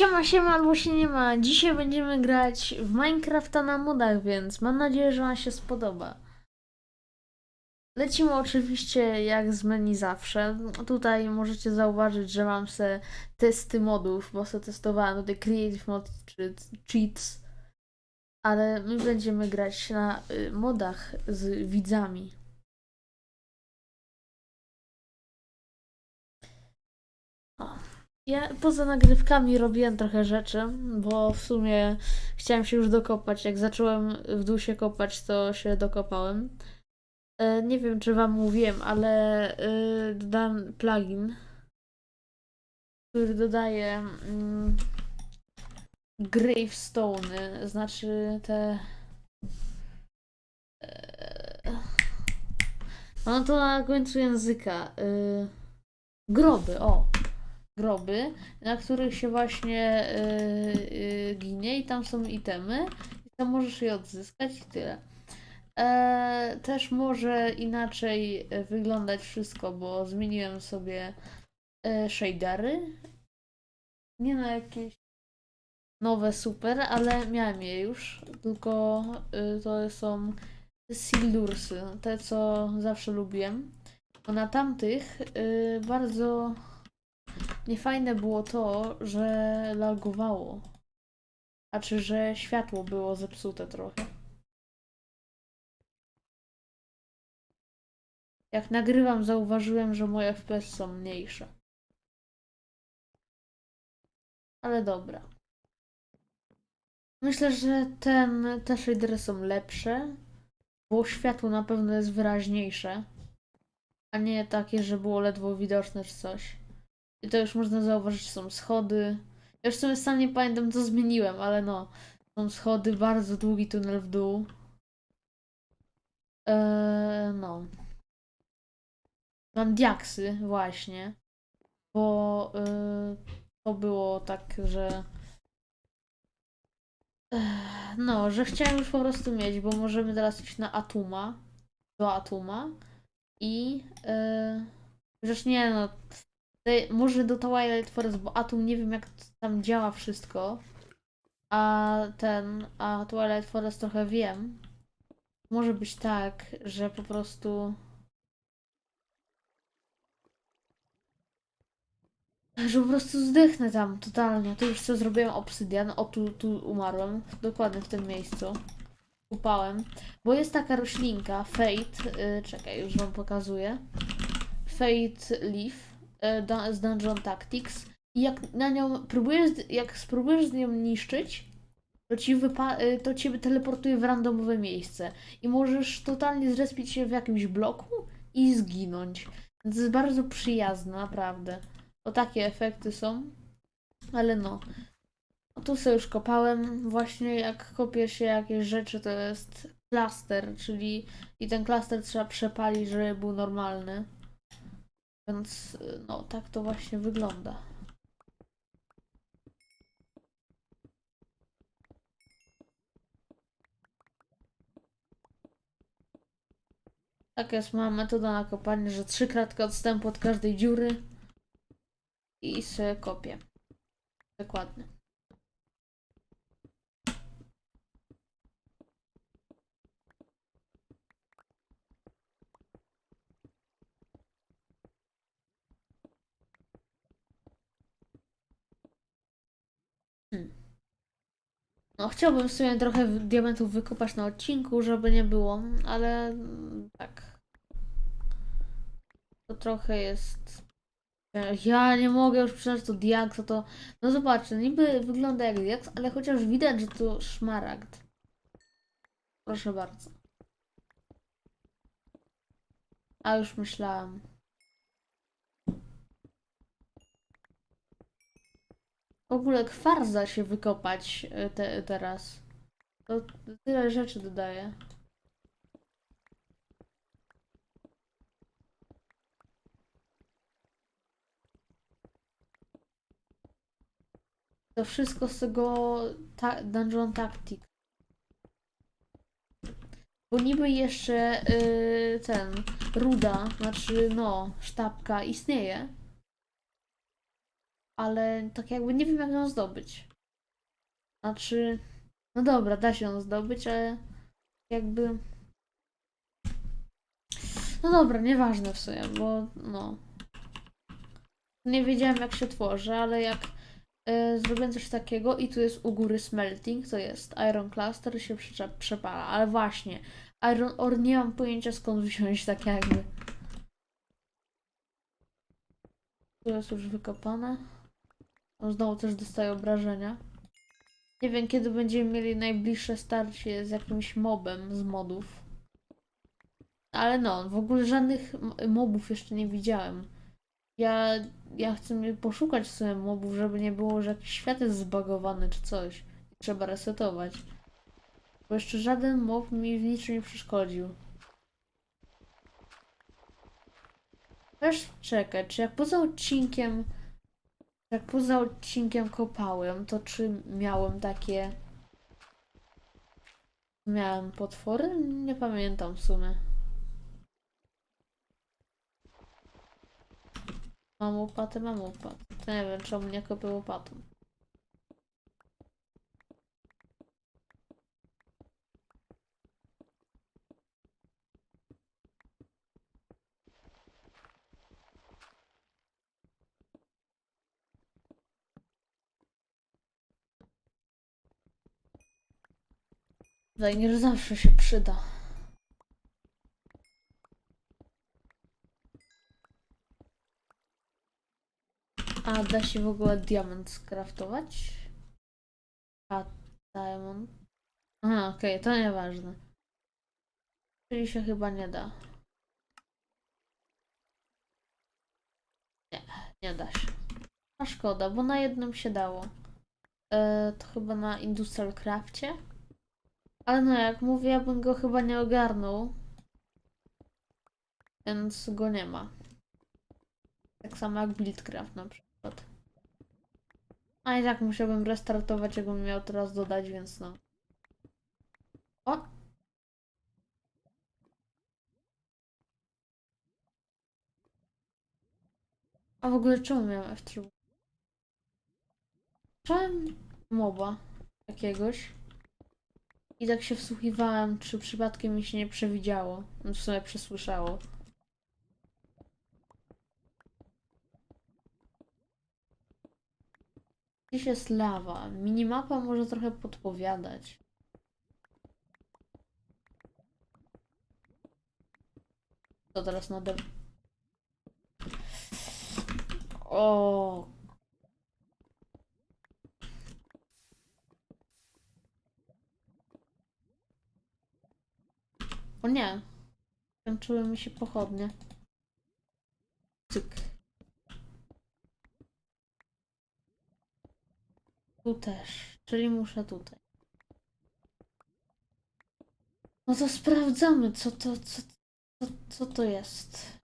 Siema, siema, albo się nie ma. Dzisiaj będziemy grać w Minecrafta na modach, więc mam nadzieję, że Wam się spodoba. Lecimy oczywiście jak z menu zawsze. Tutaj możecie zauważyć, że mam se testy modów, bo se testowałem tutaj Creative Mod czy Cheats. Ale my będziemy grać na y, modach z widzami. Ja poza nagrywkami robiłem trochę rzeczy, bo w sumie chciałem się już dokopać. Jak zacząłem w dół się kopać, to się dokopałem. E, Nie wiem, czy Wam mówiłem, ale e, dodałem plugin, który dodaje mm, gravestone, znaczy te. e, Mam to na końcu języka. e, Groby, o groby, na których się właśnie yy, yy, ginie i tam są itemy i tam możesz je odzyskać i tyle. E, też może inaczej e, wyglądać wszystko, bo zmieniłem sobie e, shadery. Nie na jakieś nowe super, ale miałem je już, tylko y, to są Sildursy, te co zawsze lubiłem. Bo na tamtych y, bardzo Niefajne było to, że lagowało. Znaczy, że światło było zepsute trochę. Jak nagrywam, zauważyłem, że moje FPS są mniejsze. Ale dobra. Myślę, że ten, te shadery są lepsze, bo światło na pewno jest wyraźniejsze, a nie takie, że było ledwo widoczne czy coś. I to już można zauważyć, są schody. Ja już sobie sam nie pamiętam, co zmieniłem, ale no. Są schody, bardzo długi tunel w dół. Eee, no. Mam diaksy, właśnie. Bo e, to było tak, że. Ech, No, że chciałem już po prostu mieć, bo możemy teraz iść na Atuma. Do Atuma. I. E, Chociaż nie, no. Może do Twilight Forest, bo Atom nie wiem jak tam działa wszystko. A ten, a Twilight Forest trochę wiem. Może być tak, że po prostu. Że po prostu zdechnę tam totalnie. Tu już co zrobiłem obsydian. O, tu, tu umarłem. Dokładnie w tym miejscu. Upałem. Bo jest taka roślinka, Fate. Yy, czekaj, już wam pokazuję. Fate Leaf z Dungeon Tactics i jak na nią próbujesz, jak spróbujesz z nią niszczyć, to ci wypa- e, to ciebie teleportuje w randomowe miejsce i możesz totalnie zrespić się w jakimś bloku i zginąć. Więc jest bardzo przyjazne, naprawdę. O takie efekty są. Ale no. No tu sobie już kopałem. Właśnie jak kopie się jakieś rzeczy, to jest klaster, czyli i ten klaster trzeba przepalić, żeby był normalny. Więc no, tak to właśnie wygląda. Tak jest, mam metoda na kopanie, że trzy kratki odstępu od każdej dziury i sobie kopię. Dokładnie. No, chciałbym sobie trochę diamentów wykopać na odcinku, żeby nie było, ale tak. To trochę jest. Ja nie mogę już przyznać to diaksa, to. No zobaczcie, niby wygląda jak diaks, ale chociaż widać, że to szmaragd. Proszę bardzo. A już myślałam. W ogóle kwarza się wykopać y, te, teraz. To tyle rzeczy dodaje. To wszystko z tego ta Dungeon Tactic. Bo niby jeszcze y, ten ruda, znaczy no, sztabka istnieje. Ale tak jakby nie wiem jak ją zdobyć. Znaczy, no dobra, da się ją zdobyć, ale jakby... No dobra, nieważne w sumie, bo no... Nie wiedziałem jak się tworzy, ale jak e, zrobiłem coś takiego i tu jest u góry smelting, to jest iron cluster się przepala, ale właśnie iron ore nie mam pojęcia skąd wziąć tak jakby. Tu jest już wykopane. On znowu też dostaje obrażenia. Nie wiem kiedy będziemy mieli najbliższe starcie z jakimś mobem z modów. Ale no, w ogóle żadnych mobów jeszcze nie widziałem. Ja, ja chcę poszukać w mobów, żeby nie było, że jakiś świat jest zbagowany czy coś. Trzeba resetować. Bo jeszcze żaden mob mi w niczym nie przeszkodził. Też czekaj, czy jak poza odcinkiem jak poza odcinkiem kopałem, to czy miałem takie miałem potwory? Nie pamiętam w sumie. Mam łopatę, mam łopatę. To nie wiem, czemu nie kopię łopatą. Węgiel zawsze się przyda. A da się w ogóle diament skraftować? A diamond. Aha, okej, to nieważne. Czyli się chyba nie da. Nie, nie da się. A szkoda, bo na jednym się dało. E, to chyba na Industrial Crafcie. Ale no, jak mówię, ja bym go chyba nie ogarnął. Więc go nie ma. Tak samo jak Buildcraft na przykład. A i tak musiałbym restartować, jakbym miał teraz dodać, więc no. O! A w ogóle czemu miałem F3? Chciałem moba jakiegoś. I tak się wsłuchiwałem, czy przypadkiem mi się nie przewidziało. W sumie przesłyszało. Gdzieś jest lawa. Minimapa może trochę podpowiadać. To teraz nade... O, o nie. Skończyły mi się pochodnie. Cyk. Tu też. Czyli muszę tutaj. No to sprawdzamy, co to, co, co, co to jest.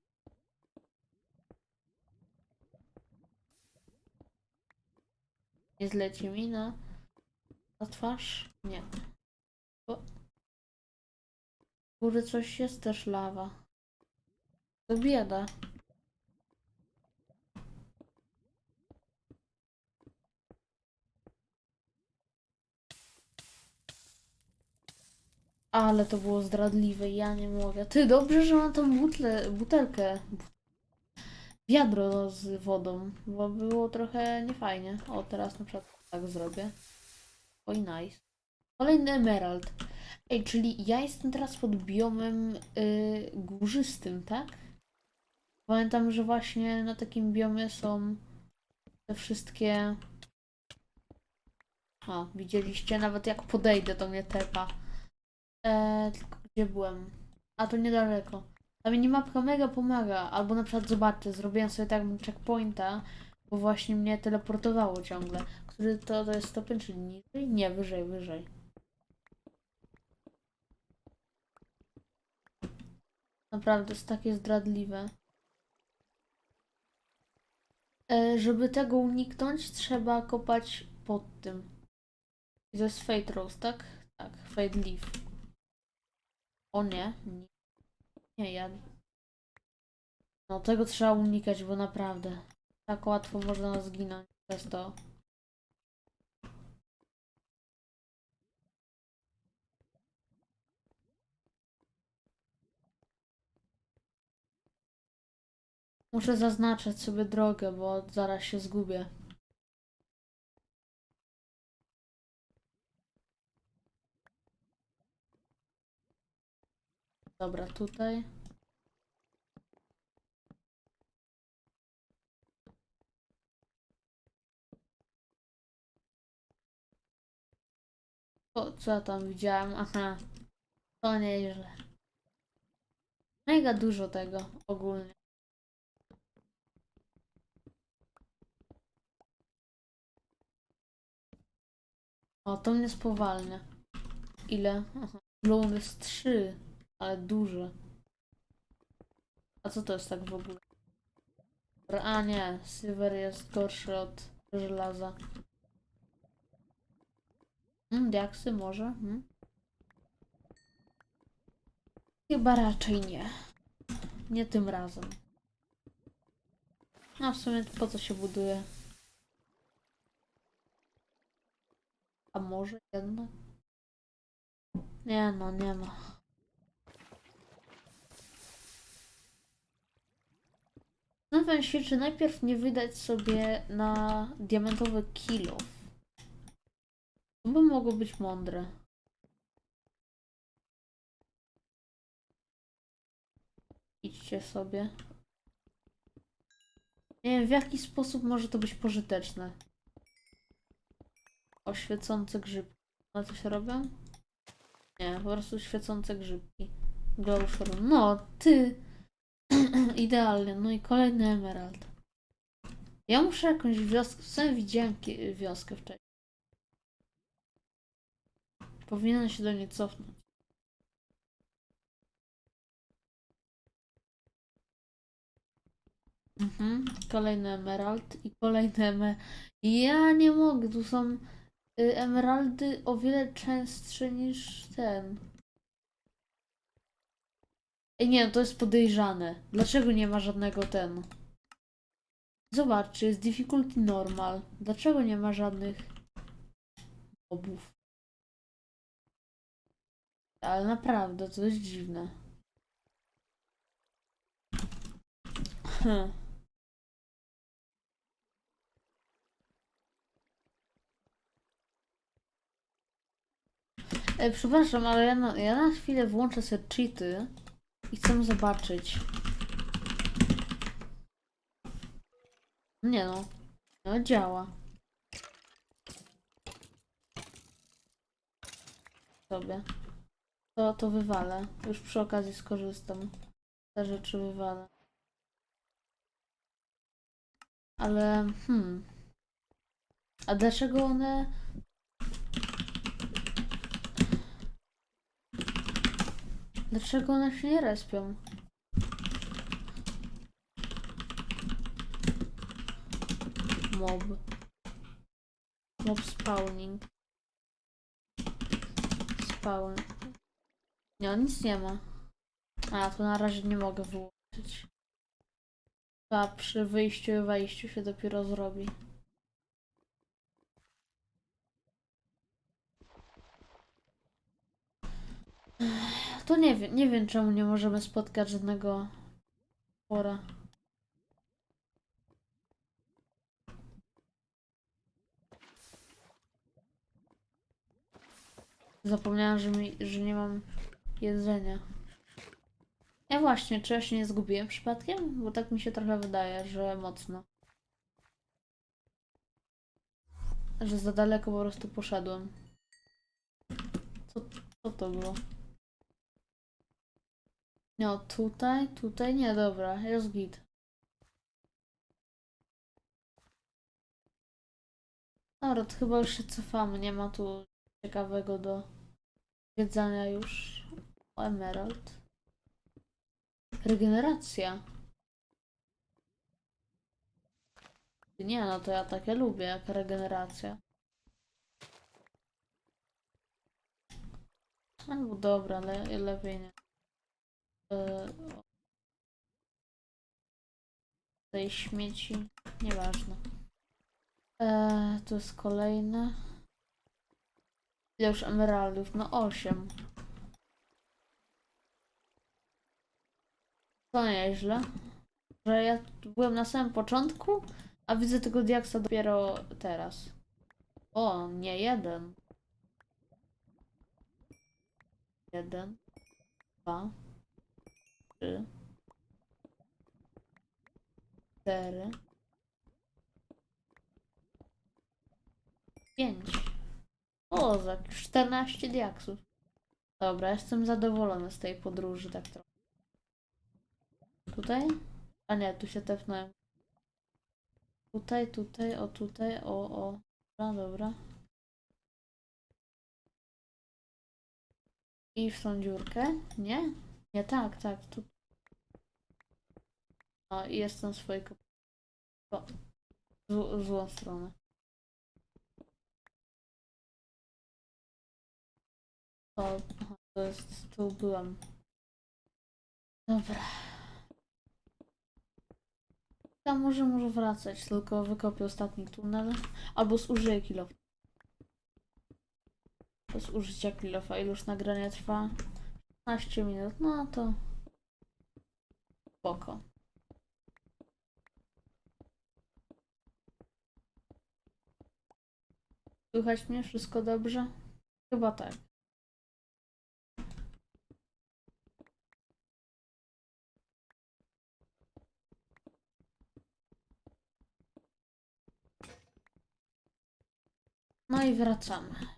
Nie zleci mi na, na twarz? Nie. Góry coś jest też lawa. To bieda. Ale to było zdradliwe, ja nie mogę. Ty, dobrze, że mam tą butle, butelkę. Wiadro z wodą, bo było trochę niefajnie. O, teraz na przykład tak zrobię. Oj, nice. Kolejny emerald. Ej, czyli ja jestem teraz pod biomem yy, górzystym, tak? Pamiętam, że właśnie na takim biomie są te wszystkie... O, widzieliście? Nawet jak podejdę, to mnie tepa. Eee, tylko gdzie byłem? A to niedaleko. Ta minimapka mega pomaga. Albo na przykład zobaczcie, zrobiłem sobie tak checkpointa, bo właśnie mnie teleportowało ciągle. Który to, to jest stopień, czy niżej? Nie, wyżej, wyżej. Naprawdę jest takie zdradliwe. E, żeby tego uniknąć, trzeba kopać pod tym. I to jest Fate Rose, tak? Tak, Fate Leaf. O nie, nie, nie ja. No tego trzeba unikać, bo naprawdę tak łatwo można zginąć. Przez to. Muszę zaznaczać sobie drogę, bo zaraz się zgubię. Dobra, tutaj. O, co ja tam widziałem? Aha. To nieźle. Mega dużo tego ogólnie. O, to mnie spowalnia. Ile? Aha. Jest 3, ale duże. A co to jest tak w ogóle? A nie, Silver jest gorszy od żelaza. Hmm, diaksy może? Hmm? Chyba raczej nie. Nie tym razem. No w sumie po co się buduje? A może jednak? Nie no, nie ma. Zastanawiam się, czy najpierw nie wydać sobie na diamentowy kilo. To by mogło być mądre. Idźcie sobie. Nie wiem, w jaki sposób może to być pożyteczne. O, świecące grzybki. One coś robią? Nie, po prostu świecące grzybki. Glowshore. No, ty! Idealnie. No i kolejny emerald. Ja muszę jakąś wioskę. W sumie widziałem wioskę wcześniej. Powinienem się do niej cofnąć. Mhm. Kolejny emerald i kolejny emerald. Ja nie mogę, tu są emeraldy o wiele częstsze niż ten. Ej, nie, to jest podejrzane. Dlaczego nie ma żadnego ten? Zobaczcie, jest difficulty normal. Dlaczego nie ma żadnych mobów? Ale naprawdę, to jest dziwne. Hm. E, przepraszam, ale ja na, ja na chwilę włączę sobie cheaty i chcę zobaczyć. Nie no. No działa. Sobie. To, to wywalę. Już przy okazji skorzystam. Te rzeczy wywalę. Ale hmm. A dlaczego one Dlaczego one się nie respią? Mob. Mob spawning. Spawn. Nie, nic nie ma. A, to na razie nie mogę wyłączyć. A przy wyjściu i wejściu się dopiero zrobi. To nie wiem, nie wiem czemu nie możemy spotkać żadnego pora. Zapomniałam, że, mi, że nie mam jedzenia. Ja właśnie, czy ja się nie zgubiłem przypadkiem? Bo tak mi się trochę wydaje, że mocno. Że za daleko po prostu poszedłem. Co, co to było? No tutaj, tutaj nie, dobra, jest git. Dobra, to chyba już się cofamy, nie ma tu ciekawego do wiedzenia już. O, emerald. Regeneracja. Nie, no to ja takie lubię, jak regeneracja. Albo dobra, ale lepiej nie. E, tej śmieci, nieważne. Eee, tu jest kolejne. Ile już emeraldów? No 8. To nieźle. Że ja byłem na samym początku, a widzę tego diaksa dopiero teraz. O, nie jeden. Jeden. Dwa. Trzy. Cztery. Pięć. O, za 14 diaksów. Dobra, jestem zadowolony z tej podróży, tak trochę. Tutaj? A nie, tu się tepnąłem. Tutaj, tutaj, o tutaj, o, o. Dobra, dobra. I w tą dziurkę? Nie? Nie, tak, tak, tu. O, i jestem swojego. Zł, złą stronę. O, aha, to jest, tu byłam. Dobra. Ja może może wracać, tylko wykopię ostatni tunel. Albo zużyję kilof. Bez użycia kilofa. Iluż nagranie trwa? 15 minut. No to... Spoko. Słychać mnie? Wszystko dobrze? Chyba tak. No i wracamy.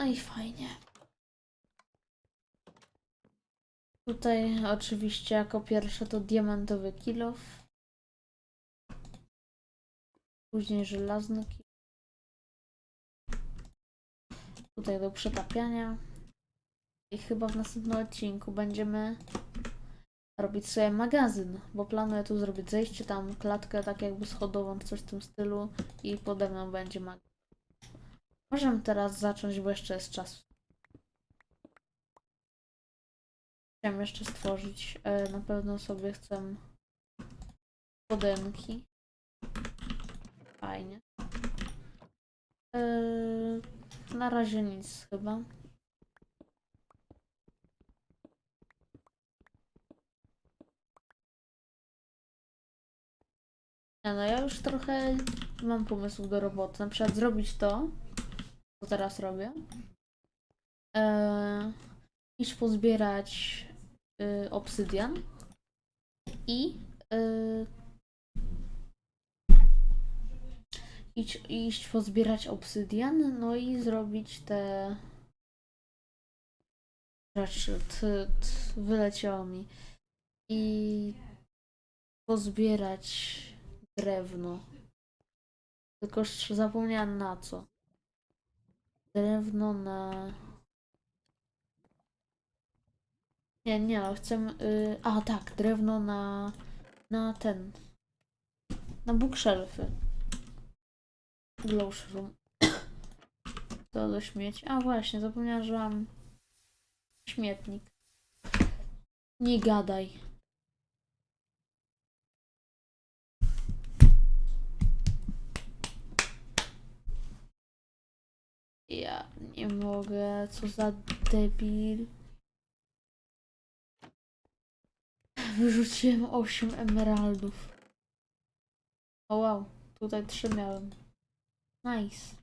No i fajnie. Tutaj oczywiście jako pierwsze to diamentowy kilof. Później żelazny kilof. Tutaj do przetapiania. I chyba w następnym odcinku będziemy robić sobie magazyn, bo planuję tu zrobić zejście, tam klatkę tak jakby schodową, coś w tym stylu i pode mną będzie magazyn. Możemy teraz zacząć, bo jeszcze jest czas. Chciałem jeszcze stworzyć, e, na pewno sobie chcę spodenki. Fajnie. E, na razie nic chyba. Nie no, ja już trochę mam pomysłów do roboty. Na przykład zrobić to, co teraz robię. Eee, iść pozbierać y, obsydian i y, iść, iść pozbierać obsydian, no i zrobić te rzeczy. T, t, wyleciało mi. I pozbierać drewno. Tylko zapomniałam na co. Drewno na. Nie, nie, no, chcę. Y... A, tak, drewno na. Na ten. Na bookshelfy. Glowshroom. To do śmieci. A, właśnie, zapomniałam, że mam śmietnik. Nie gadaj. Nie mogę, co za debil. Wyrzuciłem 8 emeraldów. O wow, tutaj 3 miałem. Nice.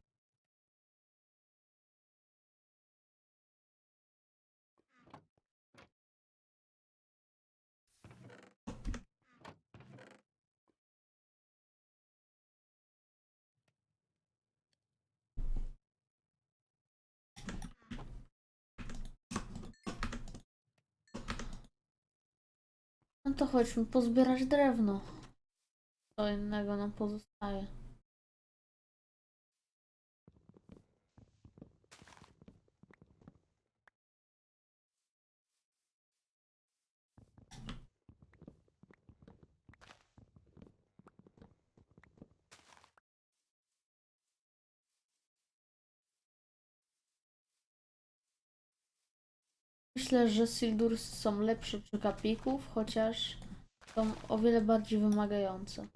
To chodźmy pozbierać drewno. Co innego nam pozostaje. Myślę, że Sildursy są lepsze przy kapików, chociaż są o wiele bardziej wymagające.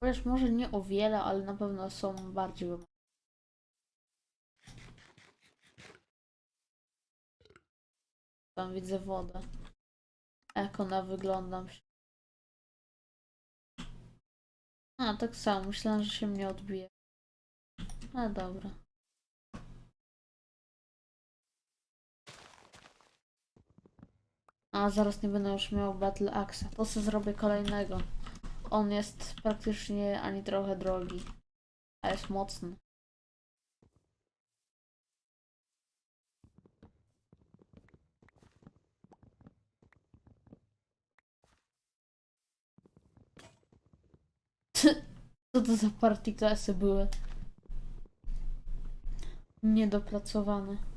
Chociaż może nie o wiele, ale na pewno są bardziej wymagające. Tam widzę wodę. Jak ona wygląda. A, tak samo. Myślałam, że się mnie odbije. A, dobra. A zaraz nie będę już miał Battle Axe. To sobie zrobię kolejnego. On jest praktycznie ani trochę drogi. A jest mocny. Co to za party klasy były? Niedopracowane.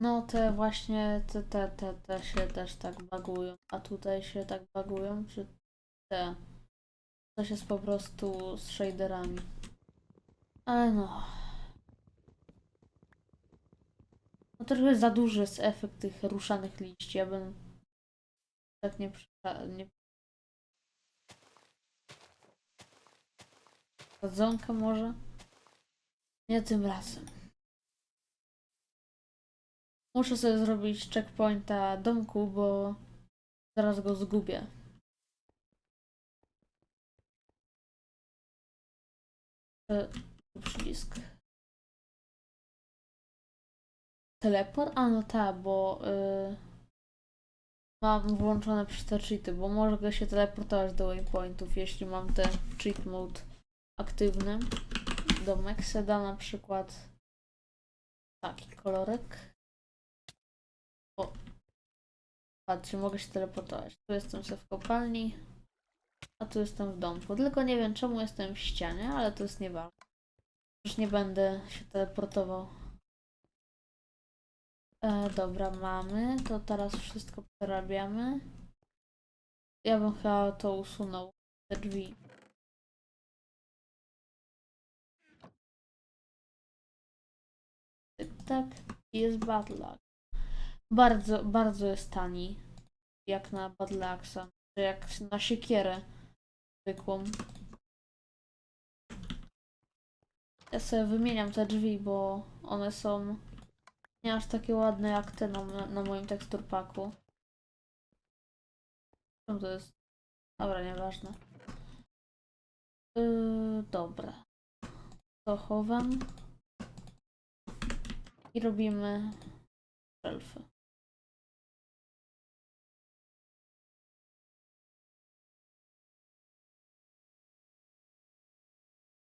No te właśnie, te, te, te, te się też tak bagują. A tutaj się tak bagują, czy te? Coś jest po prostu z shaderami. Ale no. No trochę za duży jest efekt tych ruszanych liści. Ja bym tak nie, nie Sadzonka może? Nie tym razem. Muszę sobie zrobić checkpointa domku, bo zaraz go zgubię. E, Przycisk. Teleport? A no tak, bo y, mam włączone przez te cheaty, bo mogę się teleportować do waypointów, jeśli mam ten cheat mode aktywny. Domek se da na przykład taki kolorek. Patrzcie, mogę się teleportować. Tu jestem sobie w kopalni, a tu jestem w domku. Tylko nie wiem czemu jestem w ścianie, ale to jest nieważne. Już nie będę się teleportował. E, dobra, mamy. To teraz wszystko przerabiamy. Ja bym chyba to usunął. Te drzwi. Tak, jest Battle Bardzo, bardzo jest tani. Jak na Battle Axa. Czy jak na siekierę zwykłą. Ja sobie wymieniam te drzwi, bo one są nie aż takie ładne jak te na, na, na moim teksturpaku. Czemu to jest? Dobra, nieważne. Yy, dobra. To chowam. I robimy szelfy.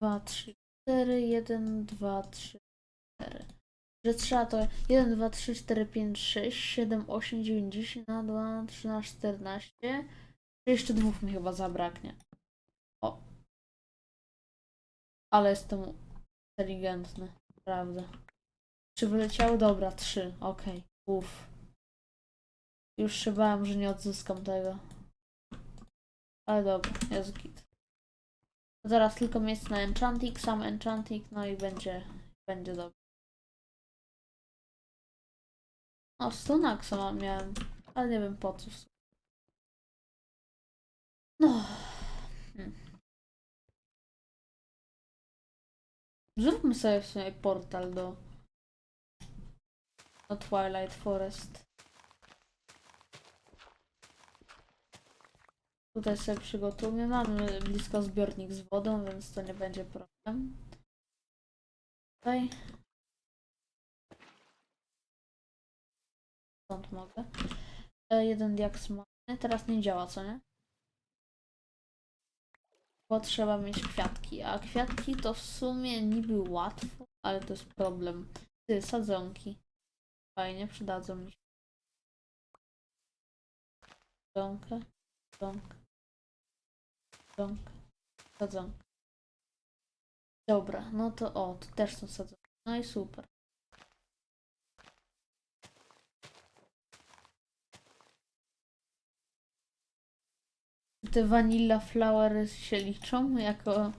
Dwa, trzy, cztery, jeden, dwa, trzy, cztery. Że trzeba to 1, 2, 3, 4, 5, 6, 7, 8, 9, 10, 2, 13, 14. Jeszcze dwóch mi chyba zabraknie. O. Ale jestem inteligentny, naprawdę. Czy wyleciały? Dobra, trzy. Okej. Uff. Już się bałem, że nie odzyskam tego. Ale dobra, jest git. Zaraz tylko miejsce na enchanting, sam enchanting, no i będzie, będzie dobrze. O, Stonaxa mam miałem, ale nie wiem po co. No. Hmm. Zróbmy sobie w sumie portal do do Twilight Forest. Tutaj sobie przygotujemy. Mamy blisko zbiornik z wodą, więc to nie będzie problem. Tutaj. Stąd mogę. E, jeden diaks mamy. Teraz nie działa, co nie? Bo trzeba mieć kwiatki, a kwiatki to w sumie niby łatwo, ale to jest problem. Ty, sadzonki. Fajnie, przydadzą mi się. Sadzonkę, sadzonkę, sadzonkę, sadzonkę. Dobra, no to o, tu też są sadzonki. No i super. Te vanilla flowery się liczą jako...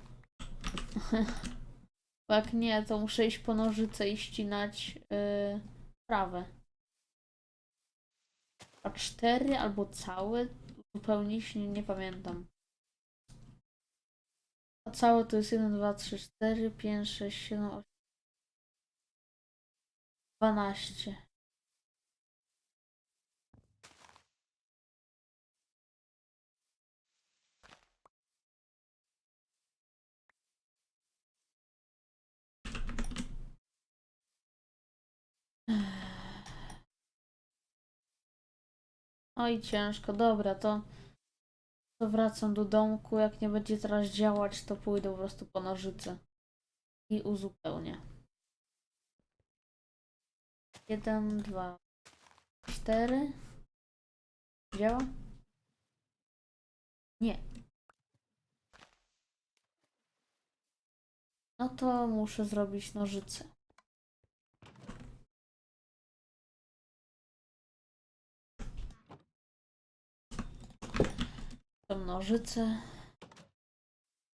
Jak nie, to muszę iść po nożyce i ścinać yy. A cztery albo całe? Zupełnie nie, nie pamiętam. Całe to jest 1, 2, 3, 4, 5, 6, 7, 8, 12. Oj, ciężko. Dobra, to, to wracam do domku. Jak nie będzie teraz działać, to pójdę po prostu po nożyce i uzupełnię. Jeden, dwa, cztery. Działa? Nie. No to muszę zrobić nożyce. To nożyce.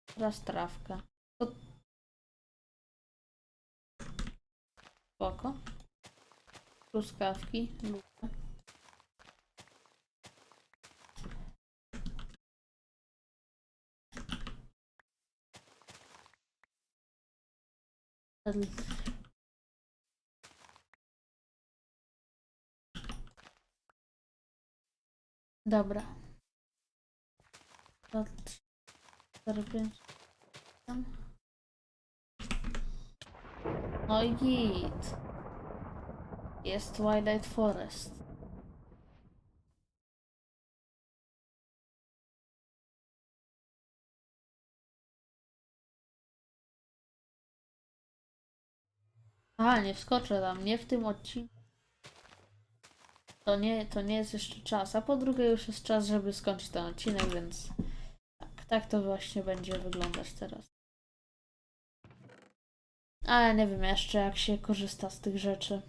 Teraz trawka. To... Spoko. Truskawki. Lubię. Dobra. Dwa, trzy, cztery, pięć, siedem. No i git. Jest Twilight Forest. A, nie wskoczę tam, nie w tym odcinku. To nie, to nie jest jeszcze czas, a po drugie już jest czas, żeby skończyć ten odcinek, więc tak, to właśnie będzie wyglądać teraz. Ale nie wiem jeszcze, jak się korzysta z tych rzeczy.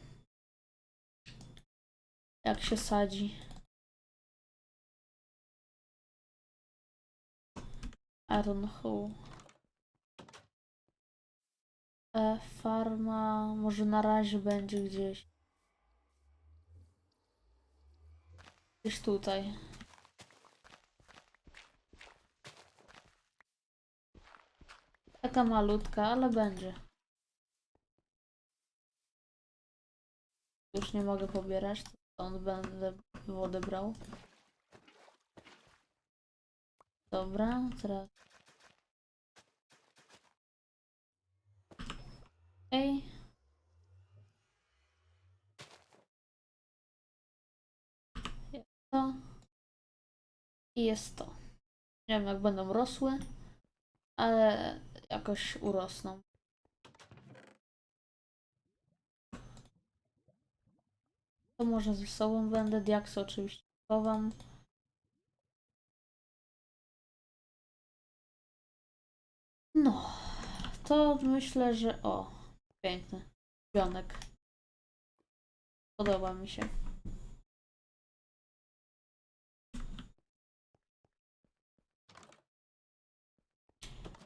Jak się sadzi. Iron Hole. E, farma może na razie będzie gdzieś. Gdzieś tutaj. Taka malutka, ale będzie. Już nie mogę pobierać, to stąd będę wodę brał. Dobra, teraz. Ej. Jest to. I jest to. Nie wiem jak będą rosły, ale jakoś urosną. To może ze sobą będę, diaksy oczywiście chowam. No, to myślę, że o, piękny pionek. Podoba mi się.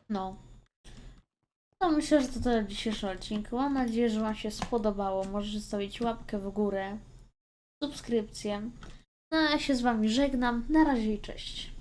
No. No myślę, że to tyle w dzisiejszym. Mam nadzieję, że Wam się spodobało. Możecie zostawić łapkę w górę, subskrypcję. No ja się z Wami żegnam. Na razie i cześć.